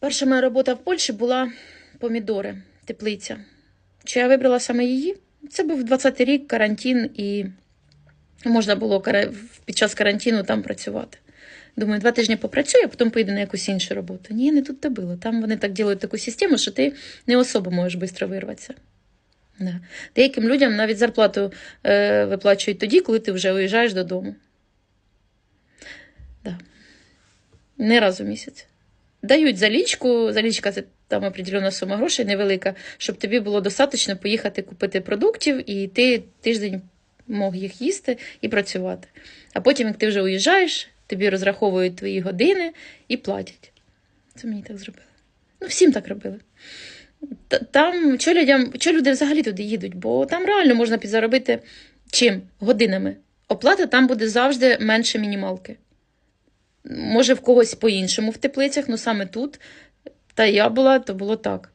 Перша моя робота в Польщі була помідори, теплиця. Чи я вибрала саме її? Це був 20-й рік, карантин, і можна було під час карантину там працювати. Думаю, два тижні попрацюю, а потім поїду на якусь іншу роботу. Ні, не тут то було. Там вони так ділять таку систему, що ти не особо можеш швидко вирватися. Да. Деяким людям навіть зарплату е, виплачують тоді, коли ти вже уїжджаєш додому. Да. Не раз у місяць. Дають залічку, залічка це там определена сума грошей невелика, щоб тобі було достатньо поїхати купити продуктів, і ти тиждень мог їх їсти і працювати. А потім, як ти вже уїжджаєш, тобі розраховують твої години і платять. Це мені так зробили. Ну, всім так робили. Та- Там, що людям, що люди взагалі туди їдуть? Бо там реально можна підзаробити чим? Годинами. Оплата там буде завжди менше мінімалки. Може, в когось по-іншому в теплицях, але саме тут, та я була, то було так.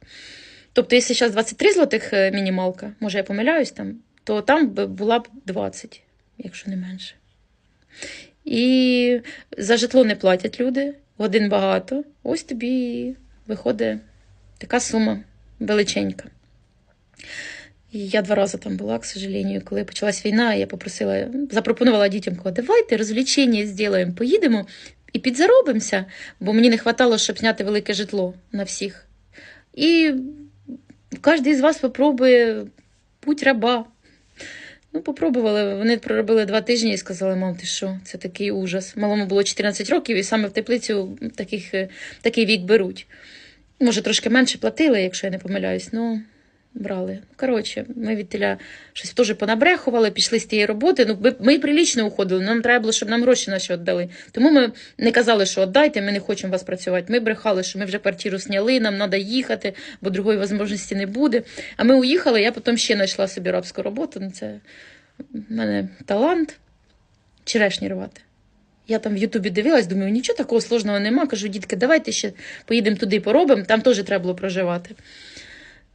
Тобто, якщо зараз 23 злотих е, мінімалка, може я помиляюсь там, то там була б 20, якщо не менше. І за житло не платять люди, годин багато. Ось тобі виходить така сума величенька. Я два рази там була, к сожалению, коли почалась війна, я попросила, запропонувала дітям, кажу, давайте розвлечення зробимо, поїдемо і підзаробимося, бо мені не вистачало, щоб зняти велике житло на всіх. І кожен з вас попробує путь раба. Ну, попробували. Вони проробили два тижні і сказали, мам, ти що, це такий ужас. Малому було 14 років, і саме в теплицю таких, е, такий вік беруть. Може, трошки менше платили, якщо я не помиляюсь, ну брали. Коротше, ми від теля щось теж понабрехували, пішли з тієї роботи. Ну, ми, прилічно уходили, нам треба було, щоб нам гроші наші віддали. Тому ми не казали, що віддайте, ми не хочемо вас працювати. Ми брехали, що ми вже квартиру зняли, нам треба їхати, бо другої можливості не буде. А ми уїхали, я потім ще знайшла собі рабську роботу. Ну, це в мене талант черешні рвати. Я там в Ютубі дивилась, думаю, нічого такого сложного нема. Кажу, дітки, давайте ще поїдемо туди поробимо, там теж треба було проживати.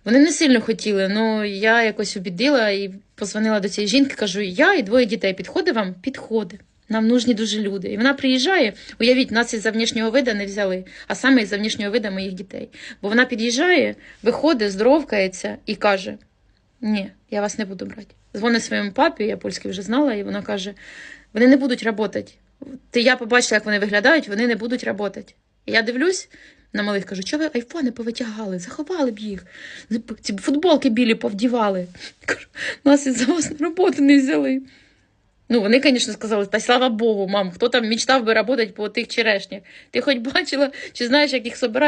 Вони не сильно хотіли, але я якось обідила і позвонила до цієї жінки, кажу, я і двоє дітей підходить вам? Підходить. Нам нужні дуже люди. І вона приїжджає, уявіть, нас із-за внішнього вида не взяли, а саме із-за внішнього вида моїх дітей. Бо вона під'їжджає, виходить, здоровкається і каже: Ні, я вас не буду брати. Дзвонить своєму папі, я польський вже знала, і вона каже: вони не будуть працювати. Ти я побачила, як вони виглядають, вони не будуть працювати. Я дивлюсь на малих, кажу, що ви айфони повитягали, заховали б їх, ці футболки білі повдівали. Кажу, нас із-за вас на роботу не взяли. Ну, вони, звісно, сказали, та слава Богу, мам, хто там мечтав би працювати по тих черешнях. Ти хоч бачила, чи знаєш, як їх собирають?